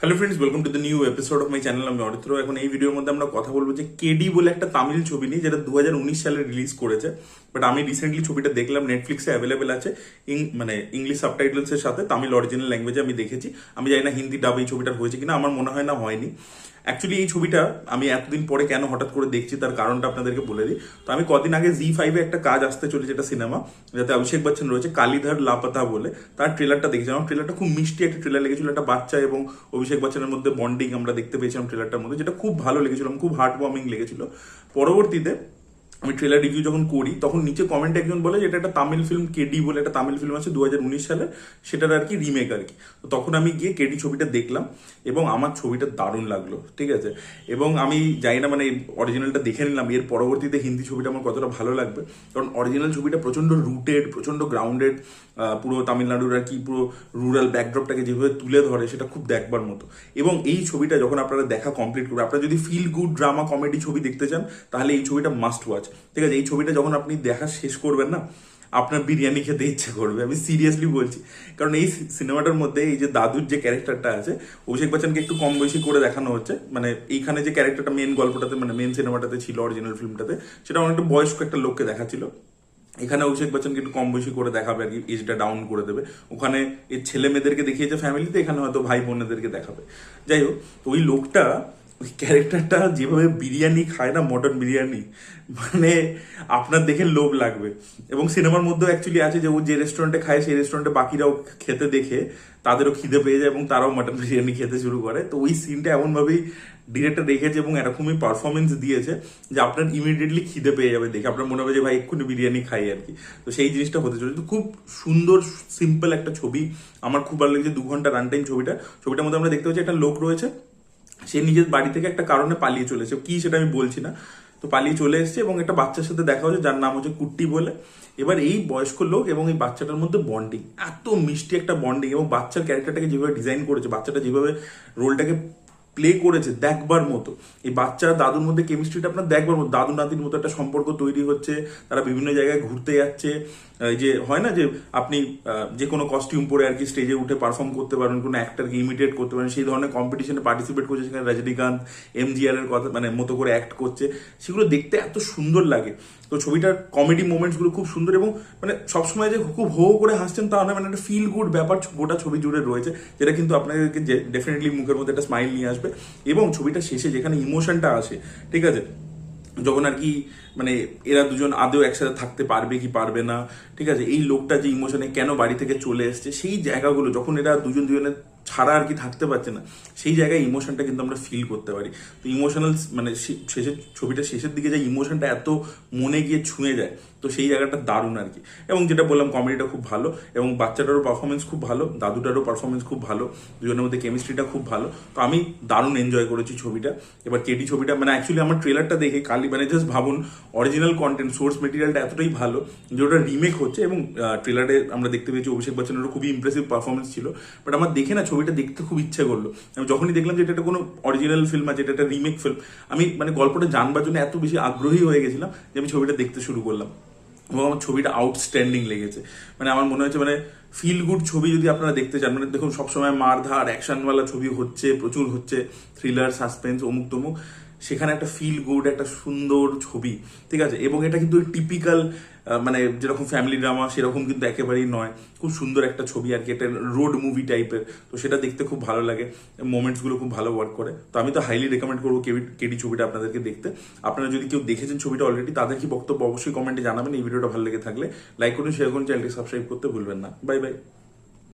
Hello friends welcome to the new episode of my channel আমি অরিত্র এখন এই ভিডিওর মধ্যে আমরা কথা বলব যে কেডি বলে একটা তামিল ছবি নিয়ে যেটা দু হাজার উনিশ সালে রিলিজ করেছে। বাট আমি রিসেন্টলি ছবিটা দেখলাম নেটফ্লিক্সে অ্যাভেলেবেল আছে। মানে ইংলিশ সাবটাইটেলসের সাথে তামিল অরিজিনাল ল্যাঙ্গুয়েজে আমি দেখেছি। আমি জানি না হিন্দি ডাব এই ছবিটার হয়েছে কিনা, আমার মনে হয় না হয়নি। অ্যাকচুয়ালি এই ছবিটা আমি এতদিন পরে কেন হঠাৎ করে দেখছি তার কারণটা আপনাদেরকে বলে দিই। তো আমি কদিন আগে জি ফাইভে একটা কাজ আসতে চলেছে একটা সিনেমা, যাতে অভিষেক বচ্চন রয়েছে, কালীধার লাপাতা বলে। তার ট্রেলারটা দেখেছিলাম ট্রেলারটা খুব মিষ্টি একটা ট্রেলার লেগেছিল। একটা বাচ্চা এবং অভিষেক বচ্চনের মধ্যে বন্ডিং আমরা দেখতে পেয়েছিলাম ট্রেলারটার মধ্যে, যেটা খুব ভালো লেগেছিল খুব হার্ট ওয়ার্মিং লেগেছিল। পরবর্তীতে আমি ট্রেলার রিভিউ যখন করি, তখন নিচে কমেন্ট একজন বলে যে, এটা একটা তামিল ফিল্ম কেডি বলে একটা তামিল ফিল্ম আছে দু হাজার উনিশ সালে সেটার আর কি রিমেক আর কি। তো তখন আমি গিয়ে কেডি ছবিটা দেখলাম এবং আমার ছবিটা দারুণ লাগল, ঠিক আছে? এবং আমি জানি না মানে অরিজিনালটা দেখে নিলাম। এর পরবর্তীতে হিন্দি ছবিটা আমার কতটা ভালো লাগবে। কারণ অরিজিনাল ছবিটা প্রচণ্ড রুটেড প্রচণ্ড গ্রাউন্ডেড পুরো তামিলনাড়ুর আর কি পুরো রুরাল ব্যাকড্রপটাকে যেভাবে তুলে ধরে, সেটা খুব দেখবার মতো। এবং এই ছবিটা যখন আপনারা দেখা কমপ্লিট করবে, আপনারা যদি ফিল গুড ড্রামা কমেডি ছবি দেখতে চান, তাহলে এই ছবিটা মাস্ট ওয়াচ ঠিক আছে, এই ছবিটা যখন আপনি দেখা শেষ করবেন না, আপনার বিরিয়ানি খেতে ইচ্ছে করবে। আমি সিরিয়াসলি বলছি। কারণ এই সিনেমাটার মধ্যে এই যে দাদুর যে ক্যারেক্টারটা আছে, অভিষেক বচ্চনকে একটু কম বেশি করে দেখানো হচ্ছে। মানে এইখানে যে ক্যারেক্টারটা মেন গল্পটাতে মানে মেন সিনেমাটাতে ছিল অরিজিনাল ফিল্মটাতে সেটা অনেকটা বয়স্ক একটা লোককে দেখাচ্ছিল। এখানে অভিষেক বচ্চনকে একটু কম বেশি করে দেখাবে আর কি এজটা ডাউন করে দেবে। ওখানে এর ছেলে মেয়েদেরকে দেখিয়েছে ফ্যামিলিতে এখানে হয়তো ভাই বোনেদেরকে দেখাবে। যাই হোক ওই লোকটা ওই ক্যারেক্টারটা যেভাবে বিরিয়ানি খায় না মটন বিরিয়ানি মানে আপনার দেখে লোভ লাগবে। এবং সিনেমার মধ্যেও অ্যাকচুয়ালি আছে যে ও যে রেস্টুরেন্টে খায়, সেই রেস্টুরেন্টে বাকিরাও খেতে দেখে, তাদেরও খিদে পেয়ে যায় এবং তারাও মটন বিরিয়ানি খেতে শুরু করে। তো ওই সিনটা এমনভাবেই ডিরেক্টর রেখেছে এবং এরকমই পারফরমেন্স দিয়েছে যে আপনার ইমিডিয়েটলি খিদে পেয়ে যাবে দেখে। আপনার মনে হবে যে, ভাই, এক্ষুনি বিরিয়ানি খাই আর কি। তো সেই জিনিসটা হতে চলেছে। খুব সুন্দর সিম্পল একটা ছবি। আমার খুব ভালো লেগেছে দু ঘণ্টা রান টাইম ছবিটা। ছবিটার মধ্যে আমরা দেখতে পাচ্ছি একটা লোক রয়েছে। সে নিজের বাড়ি থেকে একটা কারণে পালিয়ে চলেছে। কি সেটা আমি বলছি না। তো পালিয়ে চলে এসছে এবং একটা বাচ্চার সাথে দেখা হচ্ছে যার নাম হচ্ছে কুট্টি বলে। এবার এই বয়স্ক লোক এবং এই বাচ্চাটার মধ্যে বন্ডিং এত মিষ্টি একটা বন্ডিং এবং বাচ্চার ক্যারেক্টারটাকে যেভাবে ডিজাইন করেছে, বাচ্চাটা যেভাবে রোলটাকে প্লে করেছে দেখবার মতো। এই বাচ্চা দাদুর মধ্যে কেমিস্ট্রিটা আপনার দেখবার মতো, দাদু নাতির মতো একটা সম্পর্ক তৈরি হচ্ছে, তারা বিভিন্ন জায়গায় ঘুরতে যাচ্ছে। এই যে হয় না যে আপনি যে কোনো কস্টিউম পরে আর কি স্টেজে উঠে পারফর্ম করতে পারেন, কোনো অ্যাক্টারকে ইমিডিয়েট করতে পারেন, সেই ধরনের কম্পিটিশনে পার্টিসিপেট করছে সেখানে রজনীকান্ত এমজিআর এর কথা মানে মতো করে অ্যাক্ট করছে। সেগুলো দেখতে এত সুন্দর লাগে। তো ছবিটার কমেডি মোমেন্টসগুলো খুব সুন্দর এবং মানে সবসময় যে খুব হো করে হাসছেন তা নয় মানে একটা ফিল গুড ব্যাপার গোটা ছবি জুড়ে রয়েছে, যেটা কিন্তু আপনাদেরকে যে ডেফিনেটলি মুখের মধ্যে একটা স্মাইল নিয়ে আসবে এবং ছবিটা শেষে যেখানে ইমোশনটা আসে, ঠিক আছে? যখন আর কি মানে এরা দুজন আদৌ একসাথে থাকতে পারবে কি পারবে না, ঠিক আছে? এই লোকটা যে ইমোশনে কেন বাড়ি থেকে চলে এসছে, সেই জায়গাগুলো, যখন এরা দুজন দুজনের ছাড়া আর কি থাকতে পারছে না। সেই জায়গায় ইমোশনটা কিন্তু আমরা ফিল করতে পারি। তো ইমোশনাল মানে শেষের ছবিটা শেষের দিকে যে ইমোশনটা এত মনে গিয়ে ছুঁয়ে যায়, তো সেই জায়গাটা দারুণ আর কি। এবং যেটা বললাম কমেডিটা খুব ভালো এবং বাচ্চাটারও পারফরমেন্স খুব ভালো, দাদুটারও পারফরমেন্স খুব ভালো, দুজনের মধ্যে কেমিস্ট্রিটা খুব ভালো। তো আমি দারুণ এনজয় করেছি ছবিটা। এবার কেডি ছবিটা মানে অ্যাকচুয়ালি আমার ট্রেলারটা দেখে কালি মানে জাস্ট ভাবুন অরিজিনাল কন্টেন্ট সোর্স মেটেরিয়ালটা এতটাই ভালো যে ওটা রিমেক হচ্ছে এবং ট্রেলারে আমরা দেখতে পেয়েছি অভিষেক বচ্চনেরও খুবই ইমপ্রেসিভ পারফরমেন্স ছিল। বাট আমার দেখে না ছবিটা দেখতে খুব ইচ্ছে করল। আমি যখনই দেখলাম যে এটা কোনো অরিজিনাল ফিল্ম আছে এটা একটা রিমেক ফিল্ম আমি মানে গল্পটা জানবার জন্য এত বেশি আগ্রহী হয়ে গেছিলাম যে আমি ছবিটা দেখতে শুরু করলাম। এবং আমার ছবিটা আউটস্ট্যান্ডিং লেগেছে। মানে আমার মনে হয়েছে মানে ফিল গুড ছবি যদি আপনারা দেখতে চান মানে দেখুন সবসময় মারধার অ্যাকশনওয়ালা ছবি হচ্ছে, প্রচুর হচ্ছে থ্রিলার সাসপেন্স অমুক তমুক সেখানে একটা ফিল গুড একটা সুন্দর ছবি, ঠিক আছে? এবং এটা কিন্তু টিপিক্যাল মানে যেরকম ফ্যামিলি ড্রামা সেরকম কিন্তু একেবারেই নয়। খুব সুন্দর একটা ছবি আর কি, একটা রোড মুভি টাইপের তো সেটা দেখতে খুব ভালো লাগে মোমেন্টসগুলো খুব ভালো ওয়ার্ক করে। তো আমি তো হাইলি রেকমেন্ড করব কেডি কেডি ছবিটা আপনাদেরকে দেখতে। আপনারা যদি কেউ দেখেছেন ছবিটা অলরেডি তাদের কি বক্তব্য অবশ্যই কমেন্টে জানাবেন, এই ভিডিওটা ভালো লেগে থাকলে লাইক করুন শেয়ার করুন চ্যানেলটি সাবস্ক্রাইব করতে ভুলবেন না। Bye bye